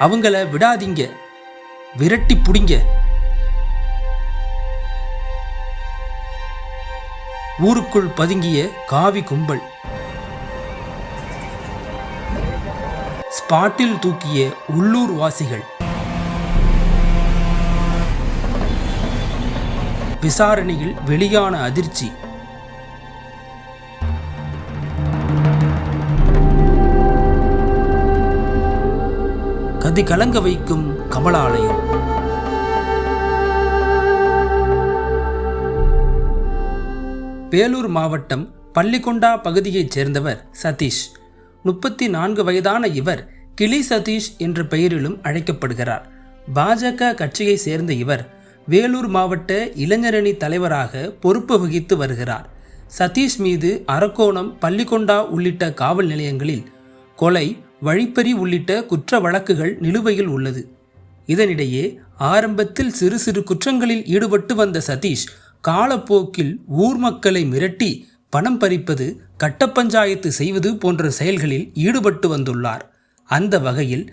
அவங்கள விடாதீங்க. விரட்டி பிடிங்க. ஊருக்குள் பதுங்கிய காவி கும்பல். ஸ்பாட்டில் தூக்கிய உள்ளூர் வாசிகள். விசாரணையில் வெளியான அதிர்ச்சி. கதி கலங்க வைக்கும் கமலாலயம். வேலூர் மாவட்டம் பள்ளிகொண்டா பகுதியைச் சேர்ந்தவர் சதீஷ். முப்பத்தி நான்கு வயதான இவர் கிளி சதீஷ் என்ற பெயரிலும் அழைக்கப்படுகிறார். பாஜக கட்சியைச் சேர்ந்த இவர் வேலூர் மாவட்ட இளைஞரணி தலைவராக பொறுப்பு வகித்து வருகிறார். சதீஷ் மீது அரக்கோணம் பள்ளிகொண்டா உள்ளிட்ட காவல் நிலையங்களில் கொலை வழிப்பறி உள்ளிட்ட குற்ற வழக்குகள் நிலுவையில் உள்ளது. இதனிடையே ஆரம்பத்தில் சிறு சிறு குற்றங்களில் ஈடுபட்டு வந்த சதீஷ் காலப்போக்கில் ஊர் மக்களை மிரட்டி பணம் பறிப்பது கட்டப்பஞ்சாயத்து செய்வது போன்ற செயல்களில் ஈடுபட்டு வந்துள்ளார். அந்த வகையில்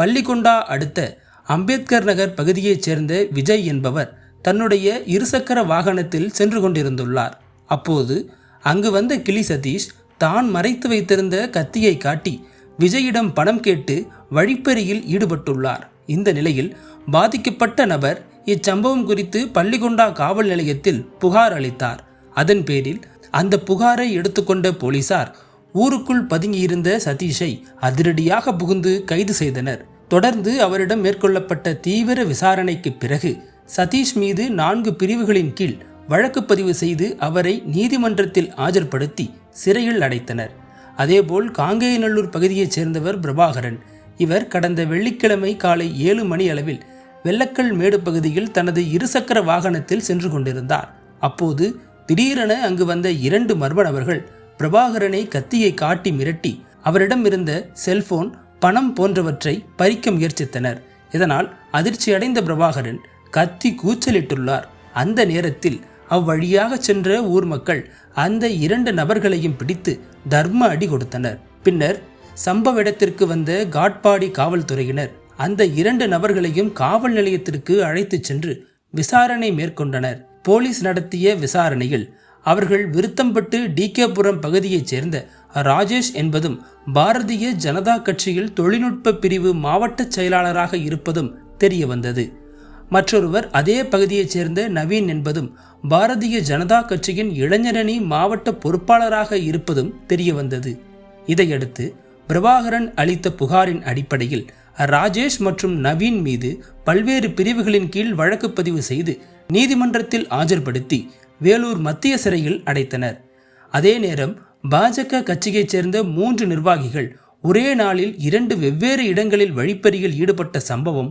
பள்ளிகொண்டா அடுத்த அம்பேத்கர் நகர் பகுதியைச் சேர்ந்த விஜய் என்பவர் தன்னுடைய இருசக்கர வாகனத்தில் சென்று கொண்டிருந்துள்ளார். அப்போது அங்கு வந்த கிளி சதீஷ் தான் மறைத்து வைத்திருந்த கத்தியை காட்டி விஜயிடம் பணம் கேட்டு வழிப்பறியில் ஈடுபட்டுள்ளார். இந்த நிலையில் பாதிக்கப்பட்ட நபர் இச்சம்பவம் குறித்து பள்ளிகொண்டா காவல் நிலையத்தில் புகார் அளித்தார். அதன் பேரில் அந்த புகாரை எடுத்துக்கொண்ட போலீசார் ஊருக்குள் பதுங்கியிருந்த சதீஷை அதிரடியாக புகுந்து கைது செய்தனர். தொடர்ந்து அவரிடம் மேற்கொள்ளப்பட்ட தீவிர விசாரணைக்கு பிறகு சதீஷ் மீது நான்கு பிரிவுகளின் கீழ் வழக்கு பதிவு செய்து அவரை நீதிமன்றத்தில் ஆஜர்படுத்தி சிறையில் அடைத்தனர். அதேபோல் காங்கேயநல்லூர் பகுதியைச் சேர்ந்தவர் பிரபாகரன். இவர் கடந்த வெள்ளிக்கிழமை காலை ஏழு மணி அளவில் வெள்ளக்கல் மேடு பகுதியில் தனது இருசக்கர வாகனத்தில் சென்று கொண்டிருந்தார். அப்போது திடீரென அங்கு வந்த இரண்டு மர்ம நபர்கள் பிரபாகரனை கத்தியை காட்டி மிரட்டி அவரிடம் இருந்த செல்போன் பணம் போன்றவற்றை பறிக்க முயற்சித்தனர். இதனால் அதிர்ச்சியடைந்த பிரபாகரன் கத்தி கூச்சலிட்டுள்ளார். அந்த நேரத்தில் அவ்வழியாக சென்ற ஊர் மக்கள் அந்த இரண்டு நபர்களையும் பிடித்து தர்ம அடி கொடுத்தனர். பின்னர் சம்பவ இடத்திற்கு வந்த காட்பாடி காவல்துறையினர் அந்த இரண்டு நபர்களையும் காவல் நிலையத்திற்கு அழைத்துச் சென்று விசாரணை மேற்கொண்டனர். போலீஸ் நடத்திய விசாரணையில் அவர்கள் விருத்தம்பட்டு டிகேபுரம் பகுதியைச் சேர்ந்த ராஜேஷ் என்பதும் பாரதிய ஜனதா கட்சியில் தொழில்நுட்ப பிரிவு மாவட்ட செயலாளராக இருப்பதும் தெரியவந்தது. மற்றொருவர் அதே பகுதியைச் சேர்ந்த நவீன் என்பதும் பாரதிய ஜனதா கட்சியின் இளைஞரணி மாவட்ட பொறுப்பாளராக இருப்பதும் தெரியவந்தது. இதையடுத்து பிரபாகரன் அளித்த புகாரின் அடிப்படையில் ராஜேஷ் மற்றும் நவீன் மீது பல்வேறு பிரிவுகளின் கீழ் வழக்கு பதிவு செய்து நீதிமன்றத்தில் ஆஜர்படுத்தி வேலூர் மத்திய சிறையில் அடைத்தனர். அதே நேரம் பாஜக கட்சியைச் சேர்ந்த மூன்று நிர்வாகிகள் ஒரே நாளில் இரண்டு வெவ்வேறு இடங்களில் வழிப்பறியில் ஈடுபட்ட சம்பவம்